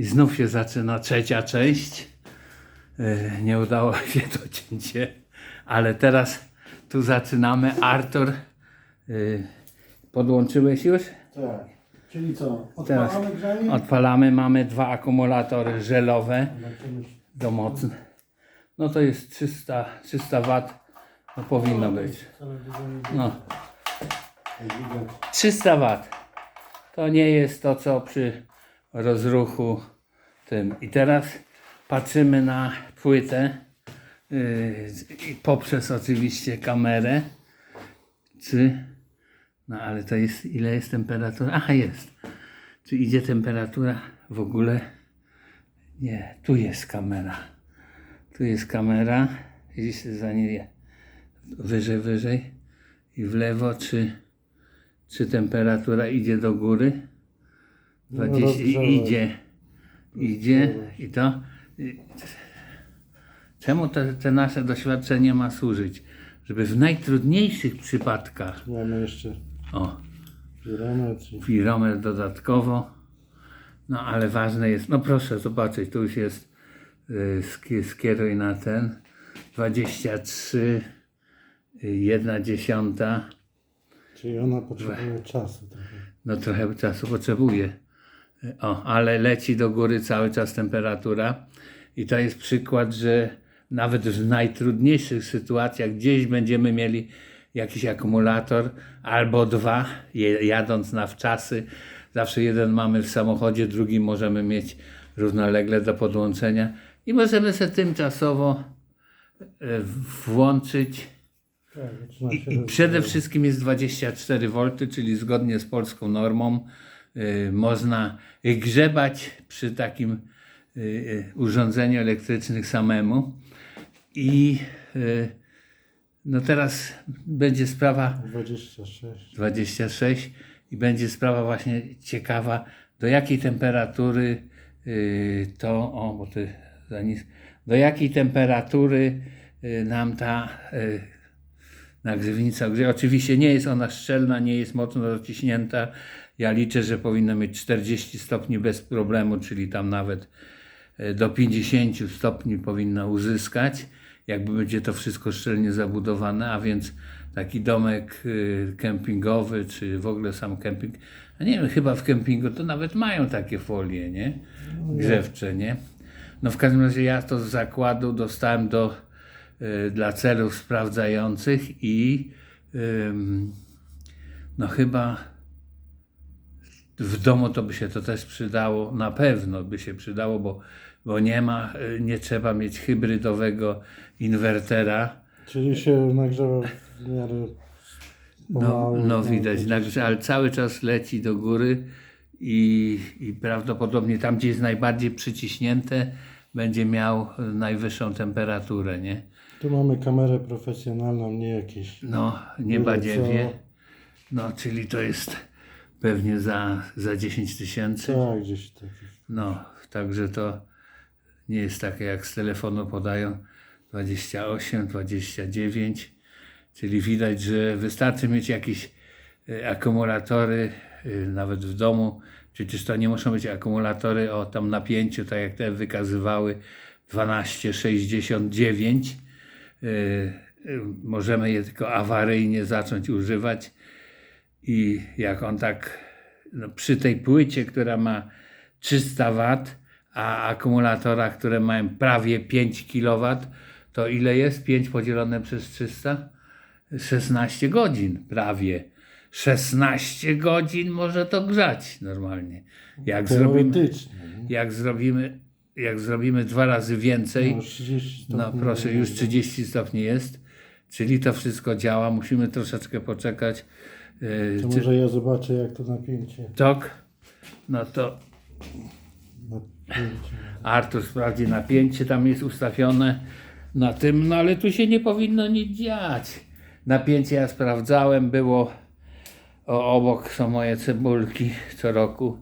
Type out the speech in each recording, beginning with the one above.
I znów się zaczyna trzecia część. E, Nie udało się to cięcie, ale teraz tu zaczynamy. Artur, e, podłączyłeś już? Tak. Czyli co? Teraz Odpalamy grzanie? odpalamy. Mamy dwa akumulatory żelowe Zobaczymy, do mocne. No to jest 300, 300 W. No powinno być. No. Jak widać. 300 W. To nie jest to, co przy rozruchu tym. I teraz patrzymy na płytę yy, poprzez oczywiście kamerę. Czy, no ale to jest, ile jest temperatura? Aha, jest. Czy idzie temperatura w ogóle? Nie, tu jest kamera. Tu jest kamera. Widzisz, za nie wyżej, wyżej i w lewo, czy czy temperatura idzie do góry? No, 20, rozgrzała. idzie, idzie i to. i- Czemu te, te nasze doświadczenie ma służyć? Żeby w najtrudniejszych przypadkach, Mamy jeszcze o, pirometr. dodatkowo, no ale ważne jest, no proszę zobaczyć, tu już jest, y, ski- skieruj na ten, 23, y, jedna dziesiąta, Czyli ona potrzebuje czasu trochę. No trochę czasu potrzebuje. O, ale leci do góry cały czas temperatura. I to jest przykład, że nawet w najtrudniejszych sytuacjach gdzieś będziemy mieli jakiś akumulator albo dwa, jadąc na wczasy. Zawsze jeden mamy w samochodzie, drugi możemy mieć równolegle do podłączenia i możemy sobie tymczasowo e, włączyć. Tak, I, I przede wszystkim jest 24 V, czyli zgodnie z polską normą można grzebać przy takim y, y, urządzeniu elektrycznym samemu. I y, no teraz będzie sprawa 26. 26 i będzie sprawa właśnie ciekawa, do jakiej temperatury y, to, o, bo ty za nis, do jakiej temperatury y, nam ta y, nagrzewnica grzeje. Oczywiście nie jest ona szczelna, nie jest mocno dociśnięta. Ja liczę, że powinna mieć 40 stopni bez problemu, czyli tam nawet e, do 50 stopni powinna uzyskać, jakby będzie to wszystko szczelnie zabudowane, a więc taki domek y, kempingowy, czy w ogóle sam kemping, a nie wiem, chyba w kempingu to nawet mają takie folie, nie? Grzewcze, nie? No w każdym razie ja to z zakładu dostałem do, y, dla celów sprawdzających i no chyba w domu to by się to też przydało, na pewno by się przydało, bo, bo nie ma, y, nie trzeba mieć hybrydowego inwertera. Czyli się nagrzewa w miarę No, pomału. no widać, ale cały czas leci do góry i, i prawdopodobnie tam, gdzie jest najbardziej przyciśnięte, będzie miał y, najwyższą temperaturę, nie? Tu mamy kamerę profesjonalną, nie jakieś. No, nie badziewie. No, czyli to jest pewnie za, za 10 tysięcy. Tak, gdzieś tak. No, także to nie jest takie jak z telefonu podają 28, 29, czyli widać, że wystarczy mieć jakieś e, akumulatory, e, nawet w domu, przecież to nie muszą być akumulatory o tam napięciu, tak jak te wykazywały 1269. E, e, Możemy je tylko awaryjnie zacząć używać i jak on tak no, przy tej płycie, która ma 300 W, a akumulatorach, które mają prawie 5 kW, to ile jest? 5 podzielone przez 300? 16 godzin prawie. 16 godzin może to grzać normalnie. Jak zrobimy, jak zrobimy, jak zrobimy dwa razy więcej, No, 30 no proszę, już 30 stopni jest, czyli to wszystko działa. Musimy troszeczkę poczekać. Yy, To czy- może ja zobaczę jak to napięcie. tok, no to napięcie. Artur sprawdzi napięcie, tam jest ustawione na tym, no ale tu się nie powinno nic dziać. Napięcie ja sprawdzałem, było o, obok są moje cebulki co roku.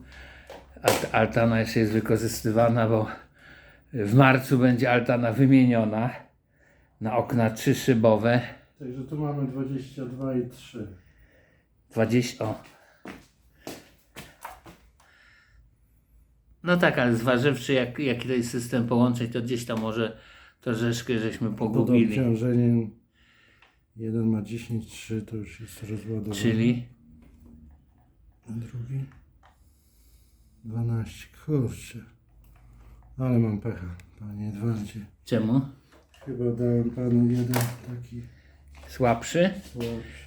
Alt- Altana jeszcze jest wykorzystywana, bo w marcu będzie altana wymieniona na okna trzyszybowe. Także tu mamy 22 i 3. 20, o. No tak, ale zważywszy jak, jaki to jest system połączeń, to gdzieś tam może troszeczkę żeśmy Pod pogubili. obciążeniem jeden ma 10,3 to już jest rozładowany. Czyli A drugi 12. Kurczę. Ale mam pecha, panie Edwardzie. czemu? Chyba dałem panu jeden taki Słabszy?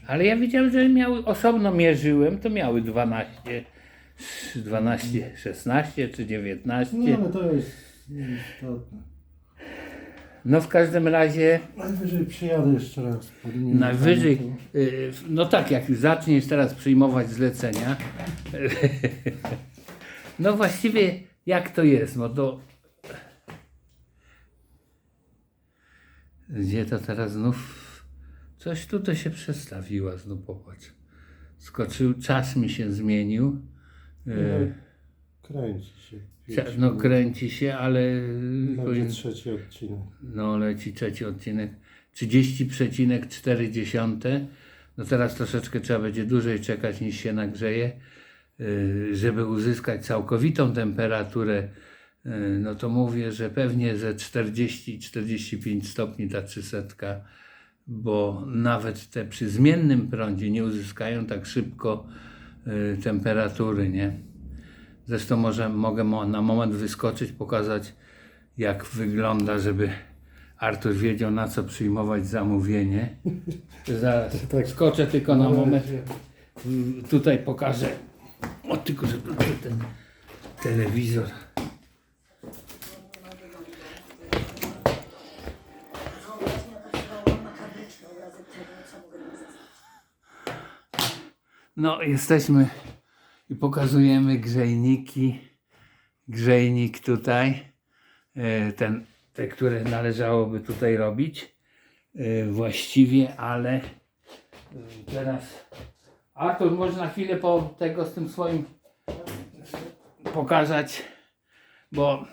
Ale ja widziałem, że miały, osobno mierzyłem, to miały 12, 12, 16 czy 19. No ale to jest nieistotne. No w każdym razie Najwyżej przyjadę jeszcze raz. podmienię najwyżej, y, no tak, jak już zaczniesz teraz przyjmować zlecenia, no właściwie jak to jest, no to gdzie to teraz znów, coś tutaj się przestawiła, znów popatrz, skoczył, czas mi się zmienił, to. y, Kręci się. Cia- No kręci się, ale powiem, trzeci odcinek. no leci trzeci odcinek 30,4. No teraz troszeczkę trzeba będzie dłużej czekać niż się nagrzeje, yy, żeby uzyskać całkowitą temperaturę. yy, No to mówię, że pewnie ze 40-45 stopni ta 300, bo nawet te przy zmiennym prądzie nie uzyskają tak szybko yy, temperatury, nie? Zresztą może mogę mo- na moment wyskoczyć, pokazać jak wygląda, żeby Artur wiedział na co przyjmować zamówienie. Zaraz Tak. skoczę tylko na Ale moment. Mm, Tutaj pokażę. O tylko, że tutaj ten telewizor. No, jesteśmy i pokazujemy grzejniki. Grzejnik tutaj, e, ten, te, które należałoby tutaj robić e, właściwie, ale e, teraz Artur, może na chwilę po tego z tym swoim pokazać, bo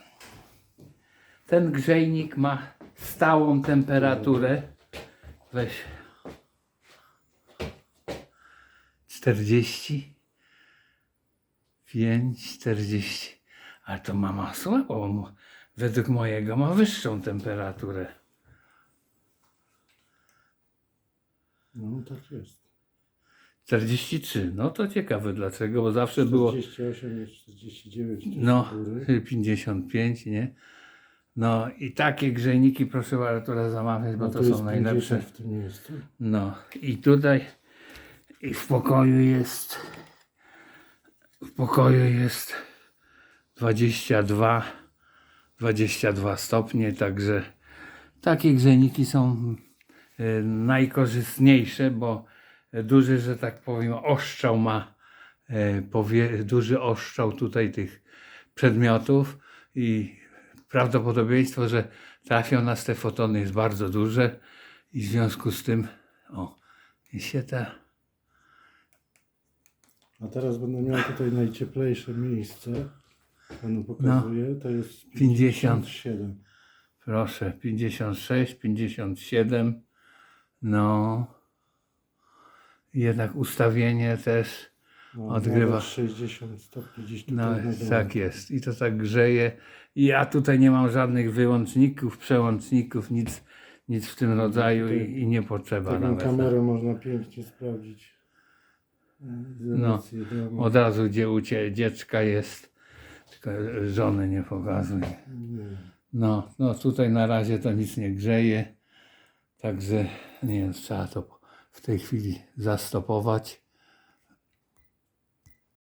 ten grzejnik ma stałą temperaturę. Weź 40 5, 40. Ale to mama słabo. mo- Według mojego ma wyższą temperaturę. No tak jest. 43. No to ciekawe dlaczego, bo zawsze było 48 jest 49. to jest no u góry. 55, nie? No i takie grzejniki proszę Artura zamawiać, bo No to jest są najlepsze. 50 w tym miejscu. No i tutaj i w pokoju jest w pokoju jest 22 22 stopnie, także takie grzejniki są e, najkorzystniejsze, bo duży, że tak powiem, oszczał ma e, duży oszczał tutaj tych przedmiotów i prawdopodobieństwo, że trafią nas te fotony jest bardzo duże i w związku z tym o, i się ta A teraz będę miał tutaj najcieplejsze miejsce. Panu pokazuję. To jest 50. 57. Proszę, 56, 57. No. Jednak ustawienie też. No, Odgrywa. nawet 60 stopni gdzieś tutaj No, na dole. tak jest. I to tak grzeje. I ja tutaj nie mam żadnych wyłączników, przełączników, nic, nic w tym rodzaju i, i nie potrzeba Taką nawet. kamerą można pięknie sprawdzić. Domu. Od razu gdzie u dziecka jest. Tylko żony nie pokazuj. No, no tutaj na razie to nic nie grzeje. Także nie wiem, trzeba to w tej chwili zastopować.